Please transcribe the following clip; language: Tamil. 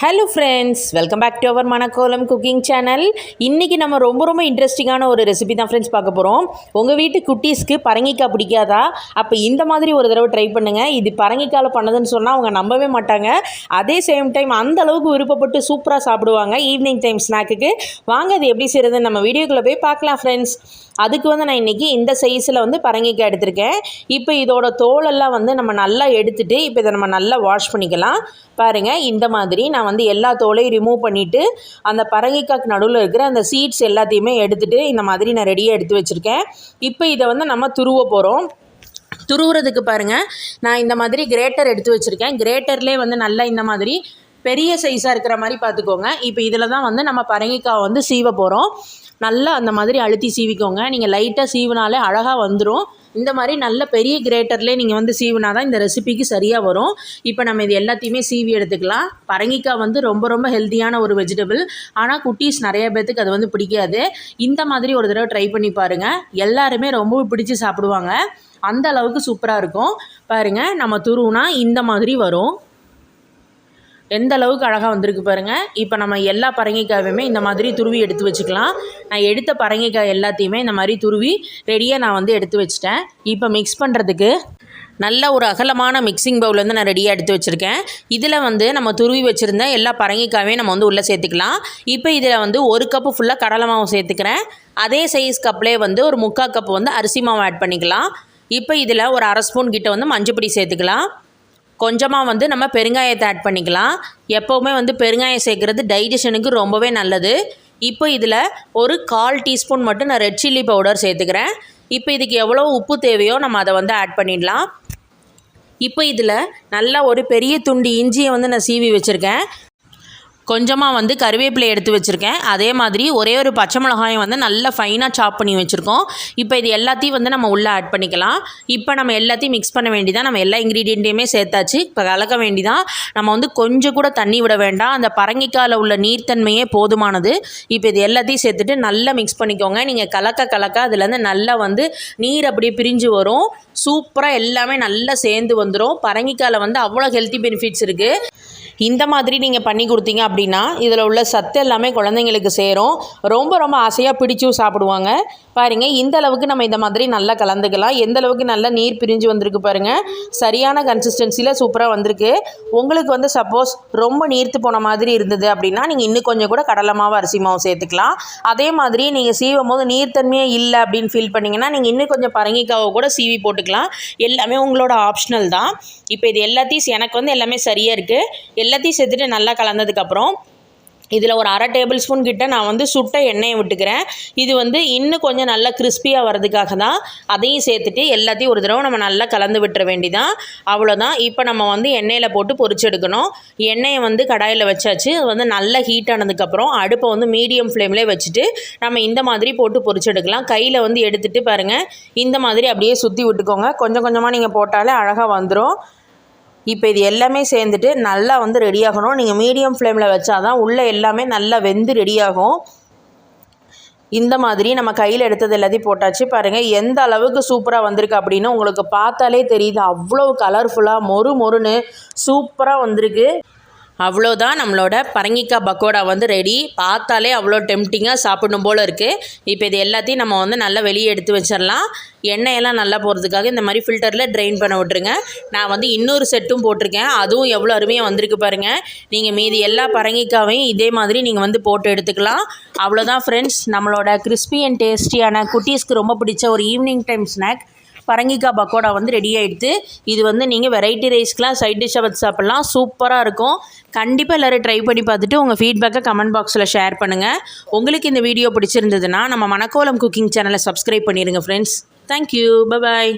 Hello friends welcome back to our Manakkolam cooking channel இன்றைக்கி நம்ம ரொம்ப ரொம்ப இன்ட்ரெஸ்டிங்கான ஒரு ரெசிபி தான் ஃப்ரெண்ட்ஸ் பார்க்க போகிறோம் உங்கள் வீட்டு குட்டீஸ்க்கு பரங்கிக்காய் பிடிக்காதா? அப்போ இந்த மாதிரி ஒரு தடவை ட்ரை பண்ணுங்கள் இது பரங்கிக்காயில் பண்ணதுன்னு சொன்னால் அவங்க நம்பவே மாட்டாங்க. அதே சேம் டைம் அந்த அளவுக்கு விருப்பப்பட்டு சூப்பராக சாப்பிடுவாங்க. ஈவினிங் டைம் ஸ்நாக்குக்கு வாங்க அது எப்படி செய்கிறதுன்னு நம்ம வீடியோக்குள்ளே போய் பார்க்கலாம் ஃப்ரெண்ட்ஸ் அதுக்கு வந்து நான் இன்றைக்கி இந்த சைஸில் வந்து பரங்கிக்காய் எடுத்திருக்கேன். இப்போ இதோட தோலெல்லாம் வந்து நம்ம நல்லா எடுத்துகிட்டு இப்போ இதை நம்ம நல்லா வாஷ் பண்ணிக்கலாம். பாருங்கள் இந்த மாதிரி நான் வந்து எல்லா தோலையும் ரிமூவ் பண்ணிவிட்டு அந்த பரங்கிக்காய்க்கு நடுவில் இருக்கிற அந்த சீட்ஸ் எல்லாத்தையுமே எடுத்துகிட்டு இந்த மாதிரி நான் ரெடியாக எடுத்து வச்சுருக்கேன். இப்போ இதை வந்து நம்ம துருவ போகிறோம் துருவுறதுக்கு பாருங்கள் நான் இந்த மாதிரி கிரேட்டர் எடுத்து வச்சுருக்கேன். கிரேட்டர்லேயே வந்து நல்லா இந்த மாதிரி பெரிய சைஸாக இருக்கிற மாதிரி பார்த்துக்கோங்க. இப்போ இதில் தான் வந்து நம்ம பரங்கிக்காய் வந்து சீவ போகிறோம் நல்லா அந்த மாதிரி அழுத்தி சீவிக்கோங்க. நீங்கள் லைட்டாக சீவினாலே அழகாக வந்துடும் இந்த மாதிரி நல்ல பெரிய கிரேட்டர்லேயே நீங்கள் வந்து சீவினா தான் இந்த ரெசிபிக்கு சரியாக வரும். இப்போ நம்ம இது எல்லாத்தையுமே சீவி எடுத்துக்கலாம். பரங்கிக்காய் வந்து ரொம்ப ரொம்ப ஹெல்த்தியான ஒரு வெஜிடபிள் ஆனால் குட்டீஸ் நிறைய பேர்த்துக்கு அது வந்து பிடிக்காது. இந்த மாதிரி ஒரு தடவை ட்ரை பண்ணி பாருங்கள் எல்லாருமே ரொம்ப பிடிச்சி சாப்பிடுவாங்க. அந்த அளவுக்கு சூப்பராக இருக்கும். பாருங்கள் நம்ம துருவுனா இந்த மாதிரி வரும். எந்த அளவுக்கு அழகாக வந்திருக்கு பாருங்கள் இப்போ நம்ம எல்லா பரங்கிக்காயுமே இந்த மாதிரி துருவி எடுத்து வச்சுக்கலாம். நான் எடுத்த பரங்கிக்காய் எல்லாத்தையுமே இந்த மாதிரி துருவி ரெடியாக நான் வந்து எடுத்து வச்சிட்டேன். இப்போ மிக்ஸ் பண்ணுறதுக்கு நல்ல ஒரு அகலமான மிக்சிங் பவுல் வந்து நான் ரெடியாக எடுத்து வச்சுருக்கேன். இதில் வந்து நம்ம துருவி வச்சுருந்த எல்லா பரங்கிக்காயும் நம்ம வந்து உள்ளே சேர்த்துக்கலாம். இப்போ இதில் வந்து ஒரு கப்பு ஃபுல்லாக கடலை மாவு சேர்த்துக்கிறேன். அதே சைஸ் கப்லேயே வந்து ஒரு முக்கால் கப் வந்து அரிசி மாவு ஆட் பண்ணிக்கலாம். இப்போ இதில் ஒரு அரை ஸ்பூன் கிட்ட வந்து மஞ்சப்பொடி சேர்த்துக்கலாம். கொஞ்சமாக வந்து நம்ம பெருங்காயத்தை ஆட் பண்ணிக்கலாம். எப்போவுமே வந்து பெருங்காயம் சேர்க்குறது டைஜஷனுக்கு ரொம்பவே நல்லது. இப்போ இதில் ஒரு கால் டீஸ்பூன் மட்டும் நான் ரெட் சில்லி பவுடர் சேர்த்துக்கிறேன். இப்போ இதுக்கு எவ்வளோ உப்பு தேவையோ நம்ம அதை வந்து ஆட் பண்ணிடலாம். இப்போ இதில் நல்லா ஒரு பெரிய துண்டு இஞ்சியை வந்து நான் சீவி வச்சுருக்கேன். கொஞ்சமாக வந்து கருவேப்பிலை எடுத்து வச்சுருக்கேன். அதே மாதிரி ஒரே ஒரு பச்சை மிளகாயம் வந்து நல்லா ஃபைனாக சாப் பண்ணி வச்சுருக்கோம். இப்போ இது எல்லாத்தையும் வந்து நம்ம உள்ளே ஆட் பண்ணிக்கலாம். இப்போ நம்ம எல்லாத்தையும் மிக்ஸ் பண்ண வேண்டிதான் நம்ம எல்லா இன்க்ரீடியண்ட்டையுமே சேர்த்தாச்சு. இப்போ கலக்க வேண்டிதான். நம்ம வந்து கொஞ்சம் கூட தண்ணி விட வேண்டாம். அந்த பரங்கிக்காயில் உள்ள நீர்த்தன்மையே போதுமானது. இப்போ இது எல்லாத்தையும் சேர்த்துட்டு நல்லா மிக்ஸ் பண்ணிக்கோங்க. நீங்கள் கலக்க கலக்க அதுலேருந்து நல்லா வந்து நீர் அப்படியே பிரிஞ்சு வரும். சூப்பராக எல்லாமே நல்லா சேர்ந்து வந்துடும் பரங்கிக்காயில் வந்து அவ்வளோ ஹெல்த்தி பெனிஃபிட்ஸ் இருக்குது இந்த மாதிரி நீங்கள் பண்ணி கொடுத்தீங்க அப்படின்னா இதில் உள்ள சத்து எல்லாமே குழந்தைங்களுக்கு சேரும். ரொம்ப ரொம்ப ஆசையாக பிடிச்சும் சாப்பிடுவாங்க. பாருங்கள் இந்த அளவுக்கு நம்ம இந்த மாதிரி நல்லா கலந்துக்கலாம். எந்த அளவுக்கு நல்லா நீர் பிரிஞ்சு வந்திருக்கு பாருங்கள் சரியான கன்சிஸ்டன்சியில் சூப்பராக வந்திருக்கு. உங்களுக்கு வந்து சப்போஸ் ரொம்ப நீர்த்து போன மாதிரி இருந்தது அப்படின்னா நீங்கள் இன்னும் கொஞ்சம் கூட கடலை மாவு அரிசி மாவு சேர்த்துக்கலாம். அதே மாதிரி நீங்கள் சீவும் போது நீர்த்தன்மையே இல்லை அப்படின்னு ஃபீல் பண்ணிங்கன்னா நீங்கள் இன்னும் கொஞ்சம் பரங்கிக்காவை கூட சீவி போட்டுக்கலாம். எல்லாமே உங்களோட ஆப்ஷனல் தான். இப்போ இது எல்லாத்தையும் எனக்கு வந்து எல்லாமே சரியாக இருக்குது எல்லாத்தையும் சேர்த்துட்டு நல்லா கலந்ததுக்கப்புறம் இதில் ஒரு அரை டேபிள் ஸ்பூன் கிட்ட நான் வந்து சுட்ட எண்ணெயை விட்டுக்கிறேன். இது வந்து இன்னும் கொஞ்சம் நல்லா கிறிஸ்பியாக வரதுக்காக தான் அதையும் சேர்த்துட்டு எல்லாத்தையும் ஒரு தடவை நம்ம நல்லா கலந்து விட்டுற வேண்டிதான். அவ்வளோதான். இப்போ நம்ம வந்து எண்ணெயில் போட்டு பொரிச்செடுக்கணும் எண்ணெயை வந்து கடாயில் வச்சாச்சு. அது வந்து நல்லா ஹீட் ஆனதுக்கப்புறம் அடுப்பை வந்து மீடியம் ஃப்ளேம்லேயே வச்சுட்டு நம்ம இந்த மாதிரி போட்டு பொரிச்செடுக்கலாம் கையில் வந்து எடுத்துகிட்டு பாருங்கள் இந்த மாதிரி அப்படியே சுற்றி விட்டுக்கோங்க. கொஞ்சம் கொஞ்சமாக நீங்கள் போட்டாலே அழகாக வந்துடும் இப்போ இது எல்லாமே சேர்ந்துட்டு நல்லா வந்து ரெடி ஆகணும். நீங்கள் மீடியம் ஃப்ளேமில் வச்சா தான் உள்ளே எல்லாமே நல்லா வெந்து ரெடியாகும் இந்த மாதிரி நம்ம கையில் எடுத்தது எல்லாத்தையும் போட்டாச்சு. பாருங்கள் எந்த அளவுக்கு சூப்பராக வந்திருக்கு அப்படின்னு உங்களுக்கு பார்த்தாலே தெரியுது. அவ்வளோ கலர்ஃபுல்லாக மொறு மொறுன்னு சூப்பராக வந்திருக்கு. அவ்வளோதான் நம்மளோட பரங்கிக்காய் பக்கோடா வந்து ரெடி பார்த்தாலே அவ்வளோ டெம்டிங்காக சாப்பிடணும் போல் இருக்குது இப்போ இது எல்லாத்தையும் நம்ம வந்து நல்லா வெளியே எடுத்து வச்சிடலாம். எண்ணெயெல்லாம் நல்லா போகிறதுக்காக இந்த மாதிரி ஃபில்டரில் ட்ரெயின் பண்ண விட்ருங்க நான் வந்து இன்னொரு செட்டும் போட்டிருக்கேன். அதுவும் எவ்வளோ அருமையாக வந்திருக்கு பாருங்கள் நீங்கள் மீதி எல்லா பரங்கிக்காவையும் இதே மாதிரி நீங்கள் வந்து போட்டு எடுத்துக்கலாம். அவ்வளோதான் ஃப்ரெண்ட்ஸ் நம்மளோட கிறிஸ்பி அண்ட் டேஸ்டியான குட்டீஸ்க்கு ரொம்ப பிடிச்ச ஒரு ஈவினிங் டைம் ஸ்நாக் பரங்கிக்காய் பக்கோடா வந்து ரெடி ஆகிடுது இது வந்து நீங்கள் வெரைட்டி ரைஸ்க்கெலாம் சைட் டிஷ்ஷாக வச்சு சாப்பிட்லாம். சூப்பராக இருக்கும். கண்டிப்பாக எல்லோரும் ட்ரை பண்ணி பார்த்துட்டு உங்கள் ஃபீட்பேக்கை கமெண்ட் பாக்ஸில் ஷேர் பண்ணுங்கள் உங்களுக்கு இந்த வீடியோ பிடிச்சிருந்ததுன்னா நம்ம மணக்கோலம் குக்கிங் சேனலை சப்ஸ்கிரைப் பண்ணிடுங்க ஃப்ரெண்ட்ஸ் தேங்க்யூ பாய்